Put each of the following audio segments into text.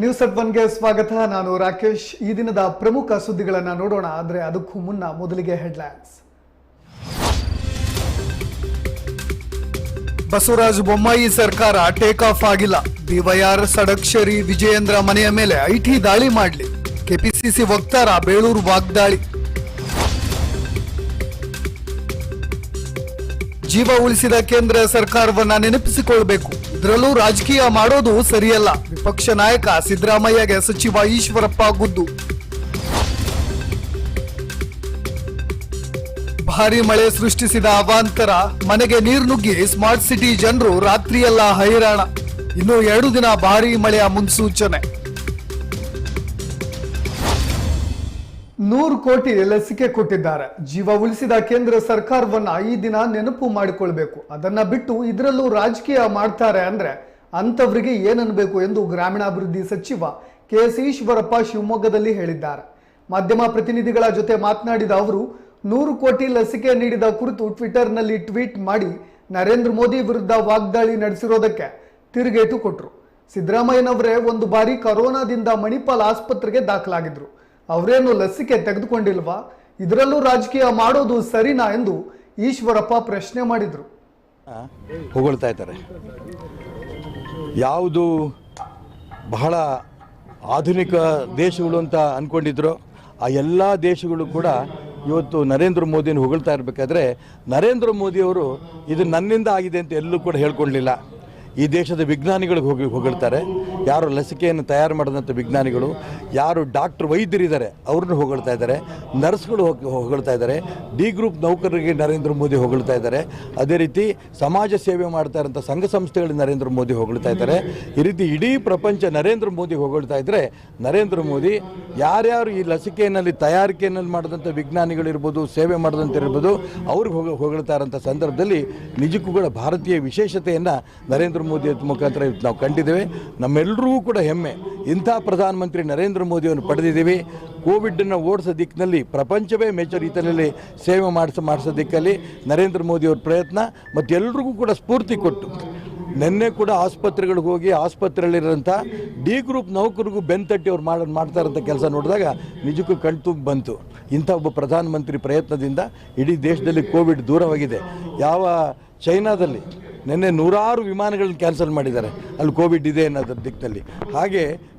News at ಒನ್ಗೆ ಸ್ವಾಗತ. ನಾನು ರಾಕೇಶ್. ಈ ದಿನದ ಪ್ರಮುಖ ಸುದ್ದಿಗಳನ್ನು ನೋಡೋಣ. ಆದರೆ ಅದಕ್ಕೂ ಮುನ್ನ ಮೊದಲಿಗೆ ಹೆಡ್ಲೈನ್ಸ್. ಬಸವರಾಜ ಬೊಮ್ಮಾಯಿ ಸರ್ಕಾರ ಟೇಕ್ ಆಫ್ ಆಗಿಲ್ಲ. ಬಿವೈಆರ್ ಸಡಕ್ಷರಿ ವಿಜಯೇಂದ್ರ ಮನೆಯ ಮೇಲೆ ಐಟಿ ದಾಳಿ ಮಾಡಲಿ. ಕೆಪಿಸಿಸಿ ವಕ್ತಾರ ಬೇಳೂರು ವಾಗ್ದಾಳಿ. ಜೀವ ಉಳಿಸಿದ ಕೇಂದ್ರ ಸರ್ಕಾರವನ್ನ ನೆನಪಿಸಿಕೊಳ್ಬೇಕು. ಇದರಲ್ಲೂ ರಾಜಕೀಯ ಮಾಡೋದು ಸರಿಯಲ್ಲ. ವಿಪಕ್ಷ ನಾಯಕ ಸಿದ್ದರಾಮಯ್ಯಗೆ ಸಚಿವ ಈಶ್ವರಪ್ಪ ಗುದ್ದು. ಭಾರಿ ಮಳೆ ಸೃಷ್ಟಿಸಿದ ಅವಾಂತರ. ಮನೆಗೆ ನೀರು ನುಗ್ಗಿ ಸ್ಮಾರ್ಟ್ ಸಿಟಿ ಜನರು ರಾತ್ರಿಯೆಲ್ಲ ಹೈರಾಣ. ಇನ್ನು ಎರಡು ದಿನ ಭಾರಿ ಮಳೆಯ ಮುನ್ಸೂಚನೆ. ನೂರು ಕೋಟಿ ಲಸಿಕೆ ಕೊಟ್ಟಿದ್ದಾರೆ. ಜೀವ ಉಳಿಸಿದ ಕೇಂದ್ರ ಸರ್ಕಾರವನ್ನ ಈ ದಿನ ನೆನಪು ಮಾಡಿಕೊಳ್ಬೇಕು. ಅದನ್ನ ಬಿಟ್ಟು ಇದರಲ್ಲೂ ರಾಜಕೀಯ ಮಾಡ್ತಾರೆ ಅಂದ್ರೆ ಅಂತವರಿಗೆ ಏನನ್ಬೇಕು ಎಂದು ಗ್ರಾಮೀಣಾಭಿವೃದ್ಧಿ ಸಚಿವ ಕೆ ಈಶ್ವರಪ್ಪ ಶಿವಮೊಗ್ಗದಲ್ಲಿ ಹೇಳಿದ್ದಾರೆ. ಮಾಧ್ಯಮ ಪ್ರತಿನಿಧಿಗಳ ಜೊತೆ ಮಾತನಾಡಿದ ಅವರು, ನೂರು ಕೋಟಿ ಲಸಿಕೆ ನೀಡಿದ ಕುರಿತು ಟ್ವಿಟರ್ನಲ್ಲಿ ಟ್ವೀಟ್ ಮಾಡಿ ನರೇಂದ್ರ ಮೋದಿ ವಿರುದ್ಧ ವಾಗ್ದಾಳಿ ನಡೆಸಿರೋದಕ್ಕೆ ತಿರುಗೇಟು ಕೊಟ್ಟರು ಸಿದ್ದರಾಮಯ್ಯನವರೇ ಒಂದು ಬಾರಿ ಕೊರೋನಾದಿಂದ ಮಣಿಪಾಲ್ ಆಸ್ಪತ್ರೆಗೆ ದಾಖಲಾಗಿದ್ರು. ಅವರೇನು ಲಸಿಕೆ ತೆಗೆದುಕೊಂಡಿಲ್ವಾ? ಇದರಲ್ಲೂ ರಾಜಕೀಯ ಮಾಡೋದು ಸರಿನಾ ಎಂದು ಈಶ್ವರಪ್ಪ ಪ್ರಶ್ನೆ ಮಾಡಿದ್ರು. ಹೊಗಳ್ತಾ ಇದ್ದಾರೆ. ಯಾವುದು ಬಹಳ ಆಧುನಿಕ ದೇಶಗಳು ಅಂತ ಅಂದ್ಕೊಂಡಿದ್ರು ಆ ಎಲ್ಲ ದೇಶಗಳು ಕೂಡ ಇವತ್ತು ನರೇಂದ್ರ ಮೋದಿಯನ್ನು ಹೊಗಳ್ತಾ ಇರಬೇಕಾದ್ರೆ ನರೇಂದ್ರ ಮೋದಿಯವರು ಇದು ನನ್ನಿಂದ ಆಗಿದೆ ಅಂತ ಎಲ್ಲೂ ಕೂಡ ಹೇಳ್ಕೊಳ್ಳಿಲ್ಲ ಈ ದೇಶದ ವಿಜ್ಞಾನಿಗಳಿಗೆ ಹೋಗಿ ಹೊಗಳ್ತಾರೆ. ಯಾರು ಲಸಿಕೆಯನ್ನು ತಯಾರು ಮಾಡಿದಂಥ ವಿಜ್ಞಾನಿಗಳು, ಯಾರು ಡಾಕ್ಟರ್ ವೈದ್ಯರಿದ್ದಾರೆ ಅವ್ರನ್ನ ಹೊಗಳ್ತಾ ಇದ್ದಾರೆ. ನರ್ಸ್ಗಳು ಹೋಗ್- ಹೊಗಳ್ತಾ ಇದ್ದಾರೆ. ಡಿ ಗ್ರೂಪ್ ನೌಕರರಿಗೆ ನರೇಂದ್ರ ಮೋದಿ ಹೊಗಳ್ತಾ ಇದ್ದಾರೆ. ಅದೇ ರೀತಿ ಸಮಾಜ ಸೇವೆ ಮಾಡ್ತಾ ಇರೋಂಥ ಸಂಘ ಸಂಸ್ಥೆಗಳಿಗೆ ನರೇಂದ್ರ ಮೋದಿ ಹೊಗಳ್ತಾ ಇದ್ದಾರೆ. ಈ ರೀತಿ ಇಡೀ ಪ್ರಪಂಚ ನರೇಂದ್ರ ಮೋದಿ ಹೊಗಳ್ತಾ ಇದ್ದರೆ ನರೇಂದ್ರ ಮೋದಿ ಯಾರ್ಯಾರು ಈ ಲಸಿಕೆಯಲ್ಲಿ ತಯಾರಿಕೆಯಲ್ಲಿ ಮಾಡಿದಂಥ ವಿಜ್ಞಾನಿಗಳಿರ್ಬೋದು, ಸೇವೆ ಮಾಡಿದಂತಿರ್ಬೋದು, ಅವ್ರಿಗೆ ಹೋಗ ಹೊಗಳ್ತಾ ಇರೋಂಥ ಸಂದರ್ಭದಲ್ಲಿ ನಿಜಕ್ಕೂ ಕೂಡ ಭಾರತೀಯ ವಿಶೇಷತೆಯನ್ನು ನರೇಂದ್ರ ಮೋದಿ ಮುಖಾಂತರ ನಾವು ಕಂಡಿದ್ದೇವೆ. ನಮ್ಮೆಲ್ಲರಿಗೂ ಕೂಡ ಹೆಮ್ಮೆ. ಇಂಥ ಪ್ರಧಾನಮಂತ್ರಿ ನರೇಂದ್ರ ಮೋದಿಯನ್ನು ಪಡೆದಿದ್ದೀವಿ. ಕೋವಿಡನ್ನು ಓಡಿಸೋ ದಿಕ್ಕಿನಲ್ಲಿ ಪ್ರಪಂಚವೇ ಮೇಜರ್ ರೀತಿಯಲ್ಲಿ ಸೇವೆ ಮಾಡಿಸ, ಮಾಡಿಸೋ ದಿಕ್ಕಲ್ಲಿ ನರೇಂದ್ರ ಮೋದಿಯವ್ರ ಪ್ರಯತ್ನ ಮತ್ತು ಎಲ್ರಿಗೂ ಕೂಡ ಸ್ಫೂರ್ತಿ ಕೊಟ್ಟು ನಿನ್ನೆ ಕೂಡ ಆಸ್ಪತ್ರೆಗಳಿಗೆ ಹೋಗಿ ಆಸ್ಪತ್ರೆಯಲ್ಲಿರೋಂಥ ಡಿ ಗ್ರೂಪ್ ನೌಕರಿಗೂ ಬೆನ್ತಟ್ಟಿ ಅವ್ರು ಮಾಡ, ಮಾಡ್ತಾ ಇರೋಂಥ ಕೆಲಸ ನೋಡಿದಾಗ ನಿಜಕ್ಕೂ ಕಣ್ತುಂಬ ಬಂತು. ಇಂಥ ಒಬ್ಬ ಪ್ರಧಾನಮಂತ್ರಿ ಪ್ರಯತ್ನದಿಂದ ಇಡೀ ದೇಶದಲ್ಲಿ ಕೋವಿಡ್ ದೂರವಾಗಿದೆ. ಯಾವ ಚೈನಾದಲ್ಲಿ ನಿನ್ನೆ ನೂರಾರು ವಿಮಾನಗಳನ್ನ ಕ್ಯಾನ್ಸಲ್ ಮಾಡಿದ್ದಾರೆ. ಅಲ್ಲಿ ಕೋವಿಡ್ ಇದೆ ಅನ್ನೋದ್ರ ದಿಕ್ಕಿನಲ್ಲಿ ಹಾಗೆ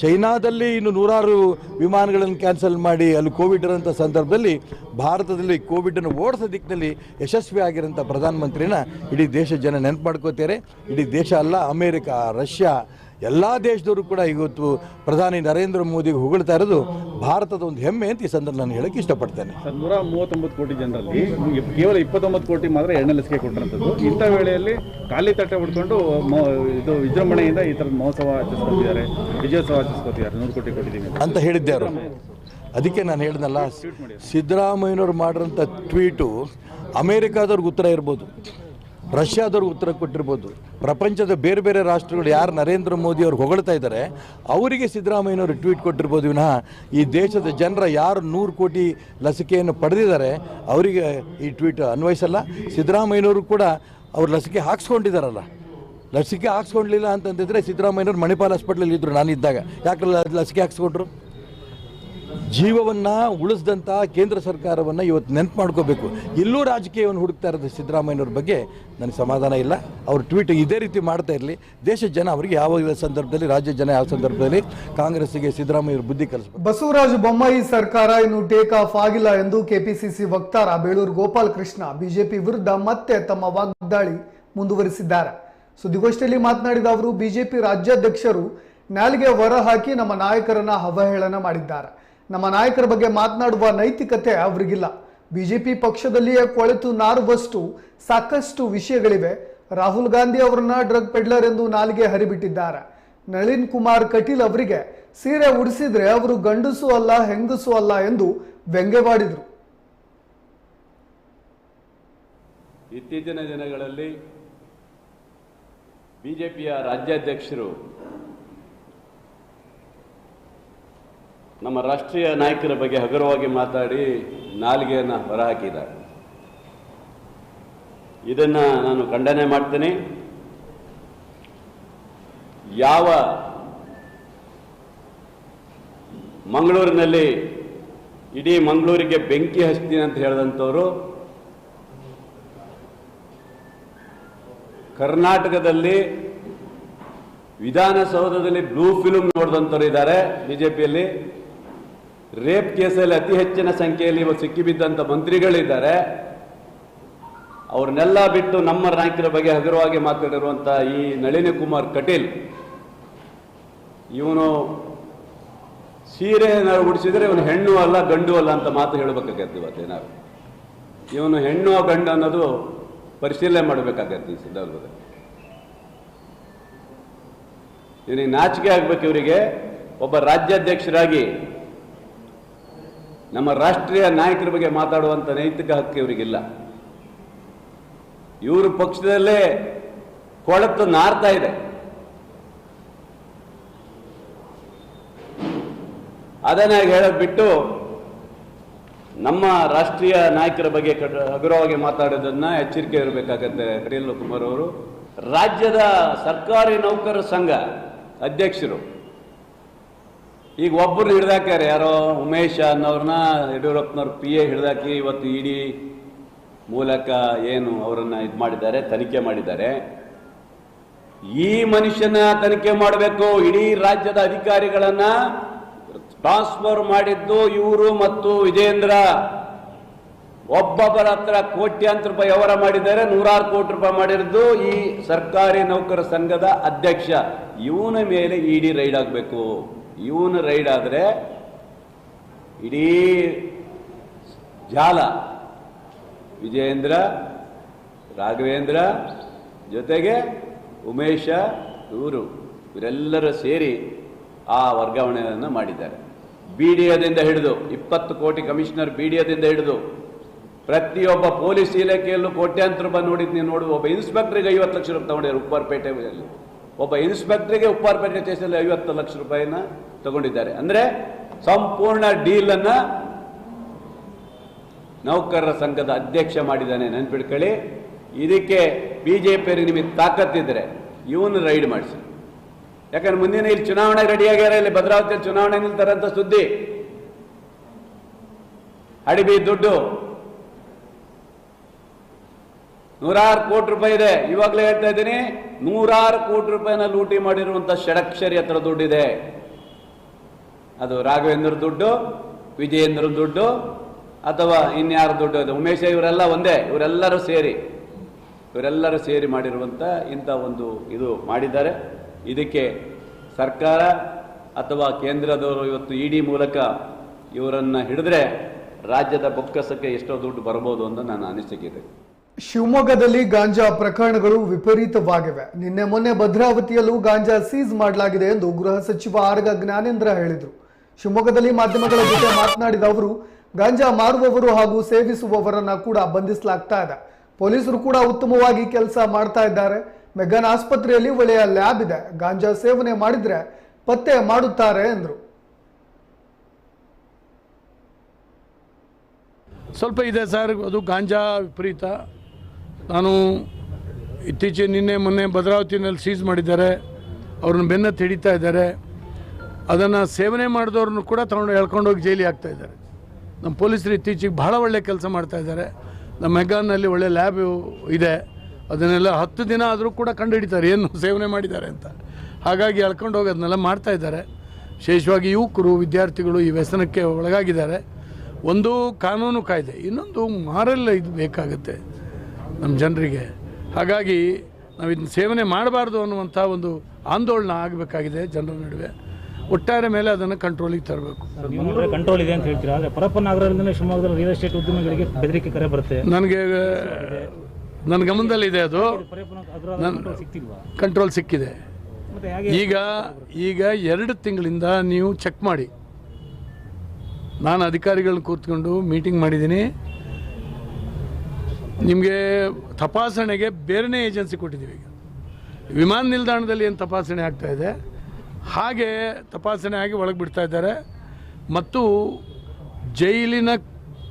ಚೈನಾದಲ್ಲಿ ಇನ್ನು ನೂರಾರು ವಿಮಾನಗಳನ್ನು ಕ್ಯಾನ್ಸಲ್ ಮಾಡಿ ಅಲ್ಲಿ ಕೋವಿಡ್ ಇರೋಂಥ ಸಂದರ್ಭದಲ್ಲಿ ಭಾರತದಲ್ಲಿ ಕೋವಿಡನ್ನು ಓಡಿಸೋ ದಿಕ್ಕಿನಲ್ಲಿ ಯಶಸ್ವಿ ಆಗಿರೋಂಥ ಪ್ರಧಾನಮಂತ್ರಿನ ಇಡೀ ದೇಶ ಜನ ನೆನಪು ಮಾಡ್ಕೋತಾರೆ. ಇಡೀ ದೇಶ ಅಲ್ಲ, ಅಮೇರಿಕಾ, ರಷ್ಯಾ ಎಲ್ಲ ದೇಶದವರು ಕೂಡ ಇವತ್ತು ಪ್ರಧಾನಿ ನರೇಂದ್ರ ಮೋದಿಗೆ ಹೊಗಳ್ತಾ ಇರೋದು ಭಾರತದ ಒಂದು ಹೆಮ್ಮೆ ಅಂತ ಈ ಸಂದರ್ಭ ನಾನು ಹೇಳಕ್ಕೆ ಇಷ್ಟಪಡ್ತೇನೆ. ನೂರ ಮೂವತ್ತೊಂಬತ್ತು ಕೋಟಿ ಜನರಲ್ಲಿ ಕೇವಲ ಇಪ್ಪತ್ತೊಂಬತ್ತು ಕೋಟಿ ಮಾತ್ರ ಎಣ್ಣೆ ಲಸಿಕೆ ಕೊಟ್ಟಿರೋಂಥದ್ದು ಇಂಥ ವೇಳೆಯಲ್ಲಿ ಖಾಲಿ ತಟ್ಟೆ ಹೊಡ್ಕೊಂಡು ಇದು ವಿಜೃಂಭಣೆಯಿಂದ ಈ ಥರದ ಮಹೋತ್ಸವ ಆಚರಿಸ್ಕೊತಿದ್ದಾರೆ. ವಿಜಯೋತ್ಸವ ಆಚರಿಸ್ಕೊತಿದ್ದಾರೆ. ನೂರು ಕೋಟಿ ಕೊಟ್ಟಿದ್ದೀವಿ ಅಂತ. ಅಂತ ಹೇಳಿದ್ದೆ ಅವರು. ಅದಕ್ಕೆ ನಾನು ಹೇಳಿದ್ನಲ್ಲ ಸಿದ್ದರಾಮಯ್ಯನವ್ರು ಮಾಡಿರೋಂಥ ಟ್ವೀಟು ಅಮೇರಿಕಾದವ್ರಿಗೆ ಉತ್ತರ ಇರ್ಬೋದು. ರಷ್ಯಾದವ್ರಿಗೆ ಉತ್ತರ ಕೊಟ್ಟಿರ್ಬೋದು. ಪ್ರಪಂಚದ ಬೇರೆ ಬೇರೆ ರಾಷ್ಟ್ರಗಳು ಯಾರು ನರೇಂದ್ರ ಮೋದಿ ಅವ್ರು ಹೊಗಳ್ತಾ ಇದ್ದಾರೆ ಅವರಿಗೆ ಸಿದ್ದರಾಮಯ್ಯನವರು ಟ್ವೀಟ್ ಕೊಟ್ಟಿರ್ಬೋದು ವಿನಃ ಈ ದೇಶದ ಜನರ ಯಾರು ನೂರು ಕೋಟಿ ಲಸಿಕೆಯನ್ನು ಪಡೆದಿದ್ದಾರೆ, ಅವರಿಗೆ ಈ ಟ್ವೀಟ್ ಅನ್ವಯಿಸಲ್ಲ. ಸಿದ್ದರಾಮಯ್ಯನವರು ಕೂಡ ಅವ್ರು ಲಸಿಕೆ ಹಾಕ್ಸ್ಕೊಂಡಿದ್ದಾರಲ್ಲ ಲಸಿಕೆ ಹಾಕ್ಸ್ಕೊಂಡಿಲ್ಲ ಅಂತಂದಿದ್ರೆ ಸಿದ್ದರಾಮಯ್ಯನವ್ರು ಮಣಿಪಾಲ್ ಹಾಸ್ಪಿಟ್ಲಲ್ಲಿ ಇದ್ದರು ನಾನಿದ್ದಾಗ. ಯಾಕೆ ಲ- ಲಸಿಕೆ ಹಾಕ್ಸ್ಕೊಂಡ್ರು? ಜೀವವನ್ನು ಉಳಿಸಿದಂಥ ಕೇಂದ್ರ ಸರ್ಕಾರವನ್ನು ಇವತ್ತು ನೆನಪು ಮಾಡ್ಕೋಬೇಕು. ಎಲ್ಲೂ ರಾಜಕೀಯವನ್ನು ಹುಡುಕ್ತಾ ಇರೋದು ಸಿದ್ದರಾಮಯ್ಯನವ್ರ ಬಗ್ಗೆ ನನಗೆ ಸಮಾಧಾನ ಇಲ್ಲ. ಅವರು ಟ್ವೀಟ್ ಇದೇ ರೀತಿ ಮಾಡ್ತಾ ಇರಲಿ. ದೇಶದ ಜನ ಅವರಿಗೆ ಯಾವ ಸಂದರ್ಭದಲ್ಲಿ, ರಾಜ್ಯ ಜನ ಯಾವ ಸಂದರ್ಭದಲ್ಲಿ ಕಾಂಗ್ರೆಸ್ಸಿಗೆ ಸಿದ್ದರಾಮಯ್ಯವ್ರ ಬುದ್ಧಿ ಕಲಿಸ್ಬೇಕು. ಬಸವರಾಜ ಬೊಮ್ಮಾಯಿ ಸರ್ಕಾರ ಇನ್ನು ಟೇಕ್ ಆಫ್ ಆಗಿಲ್ಲ ಎಂದು ಕೆಪಿಸಿಸಿ ವಕ್ತಾರ ಬೇಳೂರು ಗೋಪಾಲ್ ಕೃಷ್ಣ, ಬಿಜೆಪಿ ವಿರುದ್ಧ ಮತ್ತೆ ತಮ್ಮ ವಾಗ್ದಾಳಿ ಮುಂದುವರಿಸಿದ್ದಾರೆ. ಸುದ್ದಿಗೋಷ್ಠಿಯಲ್ಲಿ ಮಾತನಾಡಿದ ಅವರು, ಬಿಜೆಪಿ ರಾಜ್ಯಾಧ್ಯಕ್ಷರು ನಾಲಿಗೆ ಹೊರ ಹಾಕಿ ನಮ್ಮ ನಾಯಕರನ್ನ ಅವಹೇಳನ ಮಾಡಿದ್ದಾರೆ. ನಮ್ಮ ನಾಯಕರ ಬಗ್ಗೆ ಮಾತನಾಡುವ ನೈತಿಕತೆ ಅವರಿಗಿಲ್ಲ. ಬಿಜೆಪಿ ಪಕ್ಷದಲ್ಲಿಯೇ ಕೊಳೆತು ನಾರುವಷ್ಟು ಸಾಕಷ್ಟು ವಿಷಯಗಳಿವೆ. ರಾಹುಲ್ ಗಾಂಧಿ ಅವರನ್ನ ಡ್ರಗ್ ಪೆಡ್ಲರ್ ಎಂದು ನಾಲಿಗೆ ಹರಿಬಿಟ್ಟಿದ್ದಾರೆ. ನಳಿನ್ ಕುಮಾರ್ ಕಟೀಲ್ ಅವರಿಗೆ ಸೀರೆ ಉಡಿಸಿದ್ರೆ ಅವರು ಗಂಡಸು ಅಲ್ಲ, ಹೆಂಗಸು ಅಲ್ಲ ಎಂದು ವ್ಯಂಗ್ಯವಾಡಿದರು. ಇತ್ತೀಚಿನ ದಿನಗಳಲ್ಲಿ ಬಿಜೆಪಿಯ ರಾಜ್ಯಾಧ್ಯಕ್ಷರು ನಮ್ಮ ರಾಷ್ಟ್ರೀಯ ನಾಯಕರ ಬಗ್ಗೆ ಹಗುರವಾಗಿ ಮಾತಾಡಿ ನಾಲಿಗೆಯನ್ನು ಹೊರಹಾಕಿದ್ದಾರೆ. ಇದನ್ನು ನಾನು ಖಂಡನೆ ಮಾಡ್ತೇನೆ. ಯಾವ ಮಂಗಳೂರಿನಲ್ಲಿ ಇಡೀ ಮಂಗಳೂರಿಗೆ ಬೆಂಕಿ ಹಚ್ತೀನಿ ಅಂತ ಹೇಳಿದಂಥವರು ಕರ್ನಾಟಕದಲ್ಲಿ ವಿಧಾನಸೌಧದಲ್ಲಿ ಬ್ಲೂ ಫಿಲ್ಮ್ ನೋಡಿದಂಥವ್ರು ಇದ್ದಾರೆ ಬಿಜೆಪಿಯಲ್ಲಿ. ರೇಪ್ ಕೇಸಲ್ಲಿ ಅತಿ ಹೆಚ್ಚಿನ ಸಂಖ್ಯೆಯಲ್ಲಿ ಇವತ್ತು ಸಿಕ್ಕಿಬಿದ್ದಂಥ ಮಂತ್ರಿಗಳಿದ್ದಾರೆ. ಅವ್ರನ್ನೆಲ್ಲ ಬಿಟ್ಟು ನಮ್ಮ ರ್ಯಾಂಕಿನ ಬಗ್ಗೆ ಹಗುರವಾಗಿ ಮಾತಾಡಿರುವಂಥ ಈ ನಳಿನಿ ಕುಮಾರ್ ಕಟೀಲ್, ಇವನು ಸೀರೆ ಏನಾದ್ರು ಉಡಿಸಿದ್ರೆ ಇವನು ಹೆಣ್ಣು ಅಲ್ಲ, ಗಂಡು ಅಲ್ಲ ಅಂತ ಮಾತು ಹೇಳಬೇಕಾಗತ್ತೆ ಇವತ್ತೇನಾದ್ರು ಇವನು ಹೆಣ್ಣು ಗಂಡು ಅನ್ನೋದು ಪರಿಶೀಲನೆ ಮಾಡಬೇಕಾಗತ್ತೆ ಈ ಸಂದರ್ಭದಲ್ಲಿ. ಇವನಿಗೆ ನಾಚಿಕೆ ಆಗ್ಬೇಕು ಇವರಿಗೆ. ಒಬ್ಬ ರಾಜ್ಯಾಧ್ಯಕ್ಷರಾಗಿ ನಮ್ಮ ರಾಷ್ಟ್ರೀಯ ನಾಯಕರ ಬಗ್ಗೆ ಮಾತಾಡುವಂಥ ನೈತಿಕ ಹಕ್ಕು ಇವರಿಗಿಲ್ಲ. ಇವರು ಪಕ್ಷದಲ್ಲೇ ಕೊಳತು ನಾರ್ತಾ ಇದೆ. ಅದನ್ನ ಹೇಳೋದು ಬಿಟ್ಟು ನಮ್ಮ ರಾಷ್ಟ್ರೀಯ ನಾಯಕರ ಬಗ್ಗೆ ಹಗುರವಾಗಿ ಮಾತಾಡೋದನ್ನ ಎಚ್ಚರಿಕೆ ಇರಬೇಕಾಗತ್ತೆ ಕಡಿಯಲ್ಲ ಕುಮಾರ್ ಅವರು. ರಾಜ್ಯದ ಸರ್ಕಾರಿ ನೌಕರರ ಸಂಘ ಅಧ್ಯಕ್ಷರು. ಈಗ ಒಬ್ಬರು ಹಿಡ್ದಾಕ್ಯಾರ, ಯಾರೋ ಉಮೇಶ್ ಅನ್ನೋರನ್ನ ಯಡಿಯೂರಪ್ಪನವ್ರ ಪಿ ಎ ಹಿಡ್ದಾಕಿ ಇವತ್ತು ಇಡಿ ಮೂಲಕ ಏನು ಅವರನ್ನ ಇದು ಮಾಡಿದ್ದಾರೆ, ತನಿಖೆ ಮಾಡಿದ್ದಾರೆ. ಈ ಮನುಷ್ಯನ ತನಿಖೆ ಮಾಡಬೇಕು, ಇಡೀ ರಾಜ್ಯದ ಅಧಿಕಾರಿಗಳನ್ನ ಟ್ರಾನ್ಸ್ಫರ್ ಮಾಡಿದ್ದು ಇವರು ಮತ್ತು ವಿಜೇಂದ್ರ ಒಬ್ಬೊಬ್ಬರ ಹತ್ರ ಕೋಟ್ಯಾಂತರ ರೂಪಾಯಿ ವ್ಯವಹಾರ ಮಾಡಿದ್ದಾರೆ, ನೂರಾರು ಕೋಟಿ ರೂಪಾಯಿ ಮಾಡಿರೋದು ಈ ಸರ್ಕಾರಿ ನೌಕರ ಸಂಘದ ಅಧ್ಯಕ್ಷ. ಇವನ ಮೇಲೆ ಇಡಿ ರೈಡ್ ಆಗಬೇಕು. ಇವನ ರೈಡ್ ಆದರೆ ಇಡೀ ಜಾಲ ವಿಜಯೇಂದ್ರ, ರಾಘವೇಂದ್ರ ಜೊತೆಗೆ ಉಮೇಶ, ಇವರು, ಇವರೆಲ್ಲರೂ ಸೇರಿ ಆ ವರ್ಗಾವಣೆಯನ್ನು ಮಾಡಿದ್ದಾರೆ. ಬಿ ಡಿ ಎದಿಂದ ಹಿಡಿದು ಇಪ್ಪತ್ತು ಕೋಟಿ ಕಮಿಷನರ್ ಬಿ ಡಿ ಎದಿಂದ ಹಿಡಿದು ಪ್ರತಿಯೊಬ್ಬ ಪೊಲೀಸ್ ಇಲಾಖೆಯಲ್ಲೂ ಕೋಟ್ಯಾಂತರ ರೂಪಾಯಿ ನೀವು ನೋಡು, ಒಬ್ಬ ಇನ್ಸ್ಪೆಕ್ಟ್ರಿಗೆ ಐವತ್ತು ಲಕ್ಷ ರೂಪಾಯಿ ತಗೊಂಡಿದ್ದಾರೆ ಉಪ್ಪಾರಪೇಟೆಯಲ್ಲಿ ಒಬ್ಬ ಇನ್ಸ್ಪೆಕ್ಟರ್ಗೆ ಉಪಾರ್ಪೇಟೆ ಸ್ಟೇಷನಲ್ಲಿ ಐವತ್ತು ಲಕ್ಷ ರೂಪಾಯಿನ ತಗೊಂಡಿದ್ದಾರೆ. ಅಂದ್ರೆ ಸಂಪೂರ್ಣ ಡೀಲ್ ಅನ್ನ ನೌಕರರ ಸಂಘದ ಅಧ್ಯಕ್ಷ ಮಾಡಿದ್ದಾನೆ ನೆನ್ಪಿಡ್ಕೊಳ್ಳಿ ಇದಕ್ಕೆ ಬಿ ಜೆ ಪಿ ನಿಮಗೆ ತಾಕತ್ತಿದ್ರೆ ಇವನು ರೈಡ್ ಮಾಡಿಸಿ. ಯಾಕಂದ್ರೆ ಮುಂದಿನ ಇಲ್ಲಿ ಚುನಾವಣೆ ರೆಡಿ ಆಗ್ಯಾರ ಇಲ್ಲಿ ಭದ್ರಾವತಿಯಲ್ಲಿ ಚುನಾವಣೆ ನಿಲ್ತಾರಂತ ಸುದ್ದಿ. ಅಡಿಬಿ ದುಡ್ಡು ನೂರಾರು ಕೋಟಿ ರೂಪಾಯಿ ಇದೆ. ಇವಾಗಲೇ ಹೇಳ್ತಾ ಇದ್ದೀನಿ, ನೂರಾರು ಕೋಟಿ ರೂಪಾಯಿನ ಲೂಟಿ ಮಾಡಿರುವಂತ ಷಡಕ್ಷರಿ ಹತ್ರ ದುಡ್ಡಿದೆ. ಅದು ರಾಘವೇಂದ್ರ ದುಡ್ಡು, ವಿಜಯೇಂದ್ರ ದುಡ್ಡು, ಅಥವಾ ಇನ್ಯಾರ ದುಡ್ಡು ಅದು ಉಮೇಶ, ಇವರೆಲ್ಲ ಒಂದೇ, ಇವರೆಲ್ಲರೂ ಸೇರಿ ಇವರೆಲ್ಲರೂ ಸೇರಿ ಮಾಡಿರುವಂಥ ಇಂಥ ಒಂದು ಇದು ಮಾಡಿದ್ದಾರೆ. ಇದಕ್ಕೆ ಸರ್ಕಾರ ಅಥವಾ ಕೇಂದ್ರದವರು ಇವತ್ತು ಇಡಿ ಮೂಲಕ ಇವರನ್ನು ಹಿಡಿದ್ರೆ ರಾಜ್ಯದ ಬೊಕ್ಕಸಕ್ಕೆ ಎಷ್ಟೋ ದುಡ್ಡು ಬರ್ಬೋದು ಅಂತ ನನ್ನ ಅನಿಸಿಕೆ ಇದೆ. ಶಿವಮೊಗ್ಗದಲ್ಲಿ ಗಾಂಜಾ ಪ್ರಕರಣಗಳು ವಿಪರೀತವಾಗಿವೆ. ನಿನ್ನೆ ಮೊನ್ನೆ ಭದ್ರಾವತಿಯಲ್ಲೂ ಗಾಂಜಾ ಸೀಸ್ ಮಾಡಲಾಗಿದೆ ಎಂದು ಗೃಹ ಸಚಿವ ಆರ್ಗ ಜ್ಞಾನೇಂದ್ರ ಹೇಳಿದರು. ಶಿವಮೊಗ್ಗದಲ್ಲಿ ಮಾಧ್ಯಮಗಳ ಜೊತೆ ಮಾತನಾಡಿದ ಅವರು, ಗಾಂಜಾ ಮಾರುವವರು ಹಾಗೂ ಸೇವಿಸುವವರನ್ನ ಕೂಡ ಬಂಧಿಸಲಾಗ್ತಾ ಇದೆ. ಪೊಲೀಸರು ಕೂಡ ಉತ್ತಮವಾಗಿ ಕೆಲಸ ಮಾಡ್ತಾ ಇದ್ದಾರೆ. ಮೆಗನ್ ಆಸ್ಪತ್ರೆಯಲ್ಲಿ ಒಳ್ಳೆಯ ಲ್ಯಾಬ್ ಇದೆ. ಗಾಂಜಾ ಸೇವನೆ ಮಾಡಿದ್ರೆ ಪತ್ತೆ ಮಾಡುತ್ತಾರೆ ಎಂದರು. ಸ್ವಲ್ಪ ಇದೆ ಸರ್, ಅದು ಗಾಂಜಾ ವಿಪರೀತ. ನಾನು ಇತ್ತೀಚೆಗೆ ನಿನ್ನೆ ಮೊನ್ನೆ ಭದ್ರಾವತಿನಲ್ಲಿ ಸೀಸ್ ಮಾಡಿದ್ದಾರೆ. ಅವ್ರನ್ನ ಬೆನ್ನತ್ತು ಹಿಡಿತಾ ಇದ್ದಾರೆ. ಅದನ್ನು ಸೇವನೆ ಮಾಡಿದವ್ರನ್ನು ಕೂಡ ತಗೊಂಡು ಎಳ್ಕೊಂಡೋಗಿ ಜೈಲಿ ಹಾಕ್ತಾ ಇದ್ದಾರೆ. ನಮ್ಮ ಪೊಲೀಸರು ಇತ್ತೀಚೆಗೆ ಬಹಳ ಒಳ್ಳೆ ಕೆಲಸ ಮಾಡ್ತಾ ಇದ್ದಾರೆ. ನಮ್ಮ ಮೆಗಾನ್ನಲ್ಲಿ ಒಳ್ಳೆ ಲ್ಯಾಬ್ ಇದೆ. ಅದನ್ನೆಲ್ಲ ಹತ್ತು ದಿನ ಆದರೂ ಕೂಡ ಕಂಡು ಹಿಡಿತಾರೆ ಏನು ಸೇವನೆ ಮಾಡಿದ್ದಾರೆ ಅಂತ. ಹಾಗಾಗಿ ಎಳ್ಕೊಂಡು ಹೋಗಿ ಅದನ್ನೆಲ್ಲ ಮಾಡ್ತಾ ಇದ್ದಾರೆ. ವಿಶೇಷವಾಗಿ ಯುವಕರು, ವಿದ್ಯಾರ್ಥಿಗಳು ಈ ವ್ಯಸನಕ್ಕೆ ಒಳಗಾಗಿದ್ದಾರೆ. ಒಂದು ಕಾನೂನು ಕಾಯ್ದೆ, ಇನ್ನೊಂದು ಮಾರಲ್ಲ ಇದು ಬೇಕಾಗುತ್ತೆ. ನಮ್ಮ ಜನರಿಗೆ. ಹಾಗಾಗಿ ನಾವು ಇದನ್ನ ಸೇವನೆ ಮಾಡಬಾರ್ದು ಅನ್ನುವಂಥ ಒಂದು ಆಂದೋಲನ ಆಗಬೇಕಾಗಿದೆ ಜನರ ನಡುವೆ. ಒಟ್ಟಾರೆ ಮೇಲೆ ಅದನ್ನು ಕಂಟ್ರೋಲಿಗೆ ತರಬೇಕು. ಕಂಟ್ರೋಲ್ ಇದೆ ಅಂತ ಹೇಳ್ತೀರಾ? ಆದರೆ ಪರಪ್ಪ ನಗರದಿಂದ ಶಿವಮೊಗ್ಗದಲ್ಲಿ ರಿಯಲ್ ಎಸ್ಟೇಟ್ ಉದ್ಯಮಿಗಳಿಗೆ ಬೆದರಿಕೆ ಕರೆ ಬರುತ್ತೆ. ನನಗೆ ನನ್ನ ಗಮನದಲ್ಲಿದೆ ಅದು. ಸಿಗ್ತಿಲ್ವಾ ಕಂಟ್ರೋಲ್ ಸಿಕ್ಕಿದೆ. ಈಗ ಈಗ ಎರಡು ತಿಂಗಳಿಂದ ನೀವು ಚೆಕ್ ಮಾಡಿ. ನಾನು ಅಧಿಕಾರಿಗಳನ್ನ ಕೂತ್ಕೊಂಡು ಮೀಟಿಂಗ್ ಮಾಡಿದ್ದೀನಿ. ನಿಮಗೆ ತಪಾಸಣೆಗೆ ಬೇರೆನೇ ಏಜೆನ್ಸಿ ಕೊಟ್ಟಿದ್ದೀವಿ ಈಗ. ವಿಮಾನ ನಿಲ್ದಾಣದಲ್ಲಿ ಏನು ತಪಾಸಣೆ ಆಗ್ತಾ ಇದೆ? ಹಾಗೆ ತಪಾಸಣೆ ಆಗಿ ಒಳಗೆ ಬಿಡ್ತಾ ಇದ್ದಾರೆ. ಮತ್ತು ಜೈಲಿನ